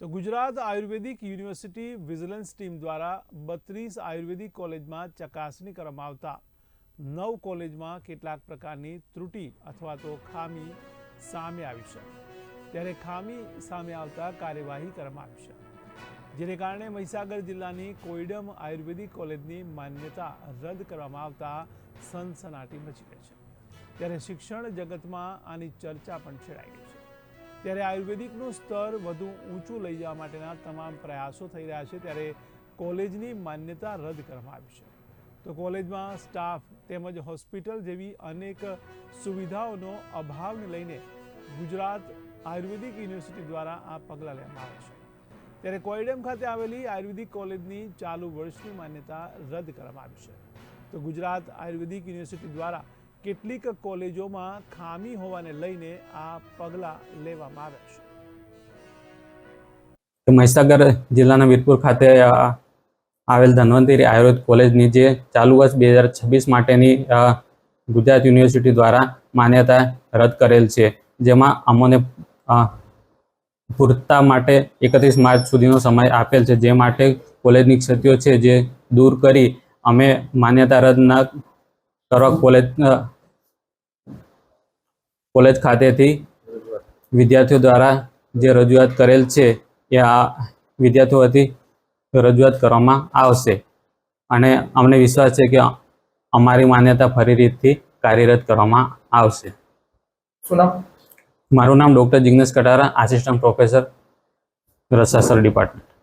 તો Gujarat Ayurvedic university vigilance team દ્વારા બત્રીસ આયુર્વેદિક કોલેજમાં ચકાસણી કરવામાં આવતા. નવ કોલેજમાં કેટલાક પ્રકારની ત્રુટિ અથવા તો ખામી સામે આવી છે. ત્યારે ખામી સામે આવતા કાર્યવાહી કરવામાં આવી છે. જેને કારણે મહીસાગર જિલ્લાની કોઈડમ આયુર્વેદિક કોલેજની માન્યતા રદ કરવામાં આવતા સનસનાટી મચી ગઈ છે. ત્યારે શિક્ષણ જગતમાં આની ચર્ચા પણ છેડાઈ ગઈ છે. ત્યારે આયુર્વેદિકનું સ્તર વધુ ઊંચું લઈ જવા માટેના તમામ પ્રયાસો થઈ રહ્યા છે. ત્યારે કોલેજની માન્યતા રદ કરવામાં આવી છે. તો કોલેજમાં સ્ટાફ તેમજ હોસ્પિટલ જેવી અનેક સુવિધાઓનો અભાવને લઈને ગુજરાત આયુર્વેદિક યુનિવર્સિટી દ્વારા આ પગલાં લેવામાં આવે છે. ત્યારે કોઈડેમ ખાતે આવેલી આયુર્વેદિક કોલેજની ચાલુ વર્ષની માન્યતા રદ કરવામાં આવી છે. તો ગુજરાત આયુર્વેદિક યુનિવર્સિટી દ્વારા કેટલીક કોલેજોમાં ખામી હોવાને લઈને આ પગલાં લેવામાં આવ્યા છે. મહીસાગર જિલ્લાના વીરપુર ખાતે આવેલ ધન્વંતરી આયુર્વેદ કોલેજની જે ચાલુ વર્ષ બે હજાર છવ્વીસ માટેની ગુજરાત યુનિવર્સિટી દ્વારા માન્યતા રદ કરેલ છે. જેમાં અમોને પૂરતા માટે એકત્રીસ માર્ચ સુધીનો સમય આપેલ છે. જે માટે કોલેજની ક્ષતિઓ છે જે દૂર કરી અમે માન્યતા રદ ન કરવા કોલેજ કોલેજ ખાતેથી વિદ્યાર્થીઓ દ્વારા જે રજૂઆત કરેલ છે એ આ વિદ્યાર્થીઓ વતી રજૂઆત કરવામાં આવશે. અને અમને વિશ્વાસ છે કે અમારી માન્યતા ફરી રીતથી કાર્યરત કરવામાં આવશે. શું નામ? મારું નામ doctor Jignesh Katara assistant professor રસાસર department.